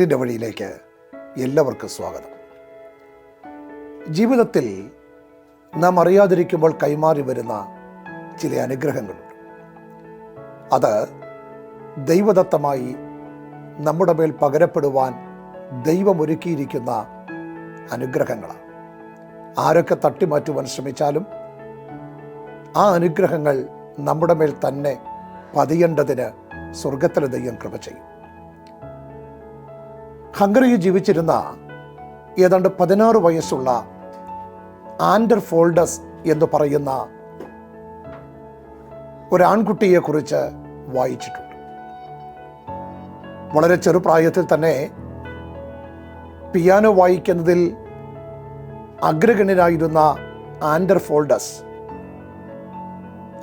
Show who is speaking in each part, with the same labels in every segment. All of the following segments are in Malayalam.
Speaker 1: നേരിന്റെ വഴിയിലേക്ക് എല്ലാവർക്കും സ്വാഗതം. ജീവിതത്തിൽ നാം അറിയാതിരിക്കുമ്പോൾ കൈമാറി വരുന്ന ചില അനുഗ്രഹങ്ങളുണ്ട്. അത് ദൈവദത്തമായി നമ്മുടെ മേൽ പകരപ്പെടുവാൻ ദൈവം ഒരുക്കിയിരിക്കുന്ന അനുഗ്രഹങ്ങളാണ്. ആരൊക്കെ തട്ടിമാറ്റുവാൻ ശ്രമിച്ചാലും ആ അനുഗ്രഹങ്ങൾ നമ്മുടെ മേൽ തന്നെ പതിയേണ്ടതിന് സ്വർഗത്തിലെ ദൈവം കൃപ ചെയ്യും. ഹംഗറിയിൽ ജീവിച്ചിരുന്ന ഏതാണ്ട് പതിനാറ് വയസ്സുള്ള ആൻഡർ ഫോൾഡസ് എന്ന് പറയുന്ന ഒരു ആൺകുട്ടിയെക്കുറിച്ച് വായിച്ചിട്ടുണ്ട്. വളരെ ചെറുപ്രായത്തിൽ തന്നെ പിയാനോ വായിക്കുന്നതിൽ അഗ്രഗണ്യനായിരുന്ന ആൻഡർ ഫോൾഡസ്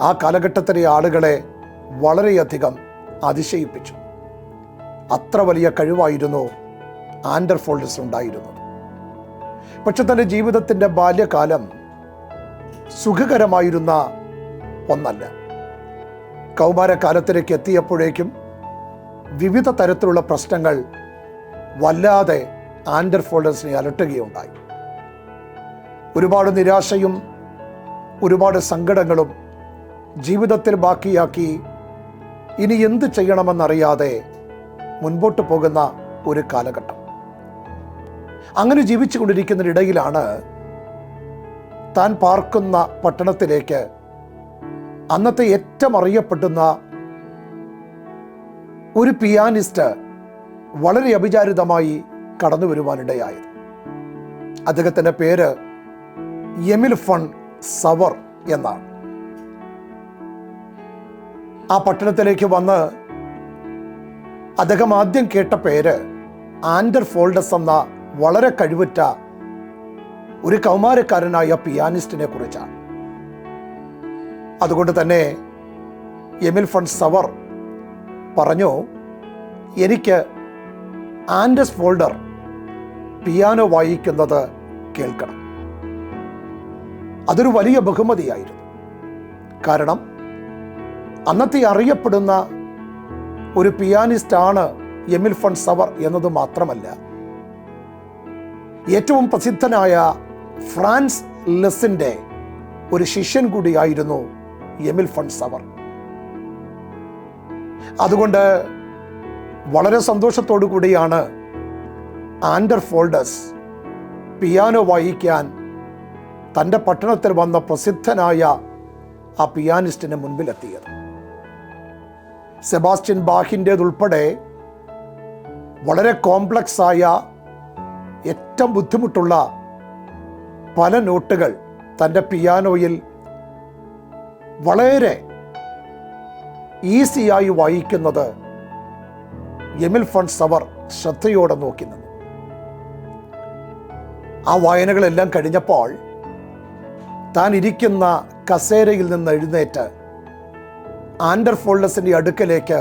Speaker 1: ആ കാലഘട്ടത്തിലെ ആളുകളെ വളരെയധികം അതിശയിപ്പിച്ചു. അത്ര വലിയ കഴിവായിരുന്നു ആൻഡർ ഫോൾഡേഴ്സ് പക്ഷെ തന്റെ ജീവിതത്തിന്റെ ബാല്യകാലം സുഖകരമായിരുന്ന ഒന്നല്ല. കൗമാരകാലത്തിലേക്ക് എത്തിയപ്പോഴേക്കും വിവിധ തരത്തിലുള്ള പ്രശ്നങ്ങൾ വല്ലാതെ ആൻഡർ ഫോൾഡേഴ്സിനെ അലട്ടുകയുണ്ടായി. ഒരുപാട് നിരാശയും ഒരുപാട് സങ്കടങ്ങളും ജീവിതത്തിൽ ബാക്കിയാക്കി ഇനി എന്ത് ചെയ്യണമെന്നറിയാതെ മുൻപോട്ട് പോകുന്ന ഒരു കാലഘട്ടം. അങ്ങനെ ജീവിച്ചു കൊണ്ടിരിക്കുന്നതിനിടയിലാണ് താൻ പാർക്കുന്ന പട്ടണത്തിലേക്ക് അന്നത്തെ ഏറ്റവും അറിയപ്പെടുന്ന ഒരു പിയാനിസ്റ്റ് വളരെ അഭിചാരിതമായി കടന്നു വരുവാനിടയായത്. അദ്ദേഹത്തിന്റെ പേര് എമിൽ ഫൺ സവർ എന്നാണ്. ആ പട്ടണത്തിലേക്ക് വന്ന് അദ്ദേഹം ആദ്യം കേട്ട പേര് ആൻഡർ ഫോൾഡസ് എന്ന വളരെ കഴിവുറ്റ ഒരു കൗമാരക്കാരനായ പിയാനിസ്റ്റിനെ കുറിച്ചാണ്. അതുകൊണ്ട് തന്നെ എമിൽ ഫൺ സവർ പറഞ്ഞു എനിക്ക് ആൻഡസ് ഫോൾഡർ പിയാനോ വായിക്കുന്നത് കേൾക്കണം. അതൊരു വലിയ ബഹുമതിയായിരുന്നു. കാരണം അന്നത്തെ അറിയപ്പെടുന്ന ഒരു പിയാനിസ്റ്റാണ് എമിൽ ഫൺ സവർ എന്നത് മാത്രമല്ല ഏറ്റവും പ്രസിദ്ധനായ ഫ്രാൻസ് ലെസിന്റെ ഒരു ശിഷ്യൻ കൂടിയായിരുന്നു എമിൽ ഫൺസ് അവർ അതുകൊണ്ട് വളരെ സന്തോഷത്തോടു കൂടിയാണ് ആൻഡർ ഫോൾഡസ് പിയാനോ വായിക്കാൻ തന്റെ പട്ടണത്തിൽ വന്ന പ്രസിദ്ധനായ ആ പിയാനിസ്റ്റിന് മുൻപിലെത്തിയത്. സെബാസ്റ്റ്യൻ ബാഹിന്റേതുൾപ്പെടെ വളരെ കോംപ്ലക്സായ ഏറ്റവും ബുദ്ധിമുട്ടുള്ള പല നോട്ടുകൾ തന്റെ പിയാനോയിൽ വളരെ ഈസിയായി വായിക്കുന്നത് എമിൽ ഫൺ സവർ ശ്രദ്ധയോടെ നോക്കി നിന്നു. ആ വായനകളെല്ലാം കഴിഞ്ഞപ്പോൾ താൻ ഇരിക്കുന്ന കസേരയിൽ നിന്ന് എഴുന്നേറ്റ് ആൻഡർ ഫോൾഡസിന്റെ അടുക്കലേക്ക്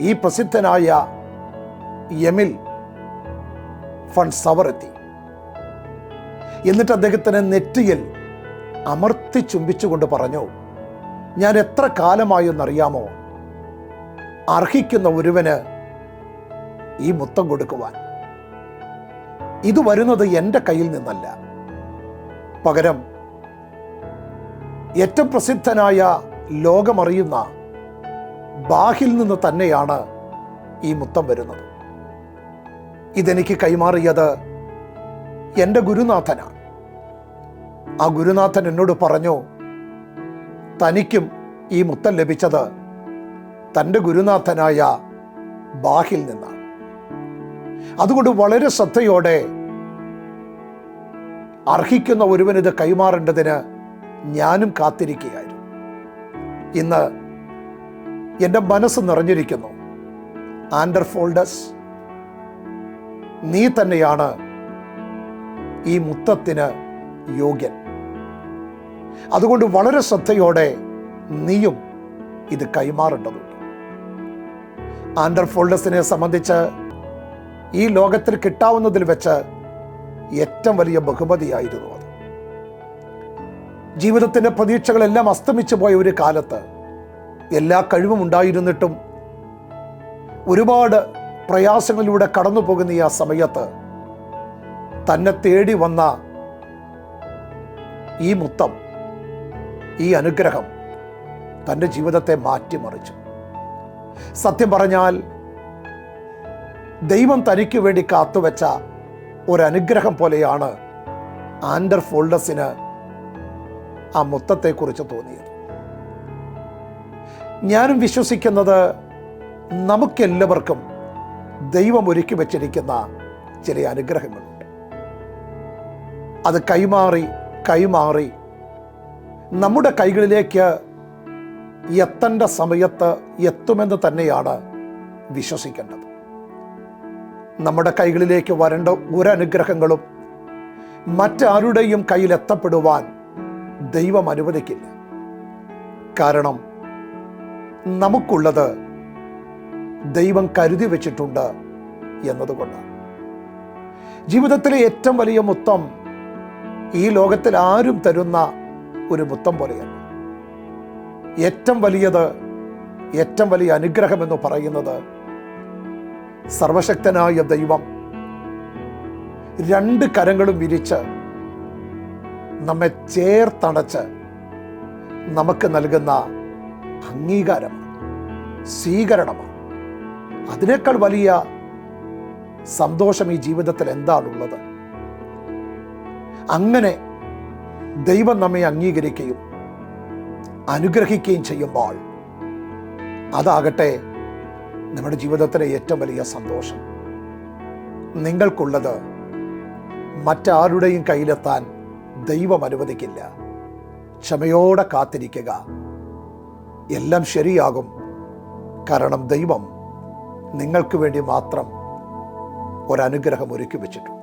Speaker 1: ഈ പ്രസിദ്ധനായ എമിൽ ഫൺ സവർ എത്തി എന്നിട്ട് അദ്ദേഹത്തിന് നെറ്റിയിൽ അമർത്തി ചുംബിച്ചുകൊണ്ട് പറഞ്ഞു ഞാൻ എത്ര കാലമായി എന്നറിയാമോ അർഹിക്കുന്ന ഒരുവന് ഈ മുത്തം കൊടുക്കുവാൻ. ഇത് വരുന്നത് എന്റെ കയ്യിൽ നിന്നല്ല. പകരം ഏറ്റവും പ്രസിദ്ധനായ ലോകമറിയുന്ന ബാഹിൽ നിന്ന് തന്നെയാണ് ഈ മുത്തം വരുന്നത്. ഇതെനിക്ക് കൈമാറിയത് എന്റെ ഗുരുനാഥനാണ് ആ ഗുരുനാഥൻ എന്നോട് പറഞ്ഞു തനിക്കും ഈ മുത്തം ലഭിച്ചത് തന്റെ ഗുരുനാഥനായ ബാഹിൽ നിന്നാണ്. അതുകൊണ്ട് വളരെ ശ്രദ്ധയോടെ അർഹിക്കുന്ന ഒരുവൻ ഇത് കൈമാറേണ്ടതിന് ഞാനും കാത്തിരിക്കുകയായിരുന്നു. ഇന്ന് എന്റെ മനസ്സ് നിറഞ്ഞിരിക്കുന്നു. ആൻഡർ ഫോൾഡസ് നീ തന്നെയാണ് ഈ മുത്തത്തിന് യോഗ്യൻ. അതുകൊണ്ട് വളരെ ശ്രദ്ധയോടെ നീയും ഇത് കൈമാറേണ്ടതുണ്ട്. ആൻഡർ ഫോൾഡസിനെ സംബന്ധിച്ച് ഈ ലോകത്തിൽ കിട്ടാവുന്നതിൽ വെച്ച് ഏറ്റവും വലിയ ബഹുമതിയായിരുന്നു അത്. ജീവിതത്തിന്റെ പ്രതീക്ഷകളെല്ലാം അസ്തമിച്ചു പോയ ഒരു കാലത്ത് എല്ലാ കഴിവും ഉണ്ടായിരുന്നിട്ടും ഒരുപാട് പ്രയാസങ്ങളിലൂടെ കടന്നു പോകുന്ന ഈ ആ സമയത്ത് തന്നെ തേടി വന്ന ഈ മുത്തം ഈ അനുഗ്രഹം തന്റെ ജീവിതത്തെ മാറ്റിമറിച്ചു. സത്യം പറഞ്ഞാൽ ദൈവം തനിക്ക് വേണ്ടി കാത്തുവെച്ച ഒരനുഗ്രഹം പോലെയാണ് ആൻഡർ ഫോൾഡസിന് ആ മുത്തത്തെക്കുറിച്ച് തോന്നിയത്. ഞാനും വിശ്വസിക്കുന്നത് നമുക്കെല്ലാവർക്കും ദൈവം ഒരുക്കി വച്ചിരിക്കുന്ന ചില അനുഗ്രഹങ്ങളുണ്ട് അത് കൈമാറി കൈമാറി നമ്മുടെ കൈകളിലേക്ക് എത്തേണ്ട സമയത്ത് എത്തുമെന്ന് തന്നെയാണ് വിശ്വസിക്കേണ്ടത്. നമ്മുടെ കൈകളിലേക്ക് വരേണ്ട ഒരനുഗ്രഹങ്ങളും മറ്റാരുടെയും കയ്യിൽ എത്തപ്പെടുവാൻ ദൈവം അനുവദിക്കില്ല. കാരണം നമുക്കുള്ളത് ദൈവം കരുതി വെച്ചിട്ടുണ്ട് എന്നതുകൊണ്ട്. ജീവിതത്തിലെ ഏറ്റവും വലിയ മുത്തം ഈ ലോകത്തിൽ ആരും തരുന്ന ഒരു മുത്തം പോലെയല്ല. ഏറ്റവും വലിയത് ഏറ്റവും വലിയ അനുഗ്രഹം എന്ന് പറയുന്നത് സർവശക്തനായ ദൈവം. രണ്ട് കരങ്ങളും വിരിച്ച് നമ്മെ ചേർത്തണച്ച് നമുക്ക് നൽകുന്ന അംഗീകാരമാണ് സ്വീകരണമാണ്. അതിനേക്കാൾ വലിയ സന്തോഷം ഈ ജീവിതത്തിൽ എന്താണുള്ളത്? അങ്ങനെ ദൈവം നമ്മെ അംഗീകരിക്കുകയും അനുഗ്രഹിക്കുകയും ചെയ്യുമ്പോൾ അതാകട്ടെ നമ്മുടെ ജീവിതത്തിലെ ഏറ്റവും വലിയ സന്തോഷം. നിങ്ങൾക്കുള്ളത് മറ്റാരുടെയും കയ്യിലെത്താൻ ദൈവം അനുവദിക്കില്ല. ക്ഷമയോടെ കാത്തിരിക്കുക. എല്ലാം ശരിയാകും. കാരണം ദൈവം നിങ്ങൾക്ക് വേണ്ടി മാത്രം ഒരനുഗ്രഹം ഒരുക്കി വെച്ചിട്ടുണ്ട്.